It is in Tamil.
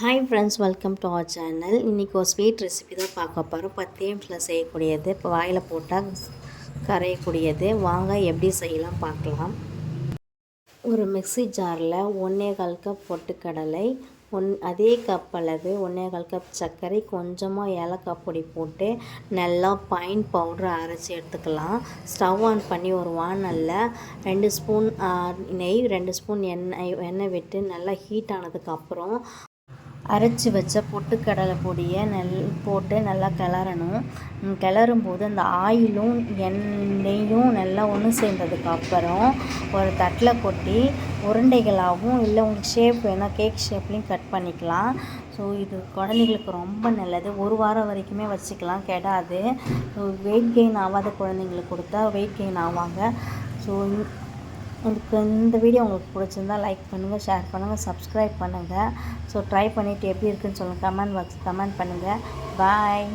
Hi friends welcome to our channel இன்றைக்கி ஒரு ஸ்வீட் ரெசிபி தான் பார்க்க போகிறோம் பத்து நிமிஷத்தில் செய்யக்கூடியது இப்போ வாயில் போட்டால் கரையக்கூடியது. வாங்க எப்படி செய்யலாம் பார்க்கலாம். ஒரு மிக்ஸி ஜாரில் ஒன்றே கால் கப் பொட்டுக்கடலை ஒன் அதே கப் அளவு ஒன்றே கால் கப் சர்க்கரை கொஞ்சமாக ஏலக்காய் பொடி போட்டு நல்லா பைன் பவுடரை அரைச்சி எடுத்துக்கலாம். ஸ்டவ் ஆன் பண்ணி ஒரு வானல்ல ரெண்டு ஸ்பூன் நெய் ரெண்டு ஸ்பூன் எண்ணெய் எண்ணெய் விட்டு நல்லா ஹீட் ஆனதுக்கப்புறம் அரைச்சி வச்ச பொட்டுக்கடலை பொடியை நெல் போட்டு நல்லா கிளறணும். கிளறும் போது அந்த ஆயிலும் எண்ணெயும் நல்லா ஒன்று சேர்ந்ததுக்கு அப்புறம் ஒரு தட்டில் கொட்டி உருண்டைகளாகவும் இல்லை உங்களுக்கு ஷேப் வேணால் கேக் ஷேப்லேயும் கட் பண்ணிக்கலாம். ஸோ இது குழந்தைங்களுக்கு ரொம்ப நல்லது. ஒரு வாரம் வரைக்குமே வச்சுக்கலாம். கெடாது. வெயிட் கெயின் ஆகாத குழந்தைங்களுக்கு கொடுத்தா வெயிட் கெயின் ஆவாங்க. ஸோ உங்களுக்கு இந்த வீடியோ உங்களுக்கு பிடிச்சிருந்தா லைக் பண்ணுங்கள் ஷேர் பண்ணுங்கள் சப்ஸ்கிரைப் பண்ணுங்கள் ஸோ ட்ரை பண்ணிவிட்டு எப்படி இருக்குன்னு சொல்லுங்கள் கமெண்ட் பாக்ஸ் கமெண்ட் பண்ணுங்கள் பாய்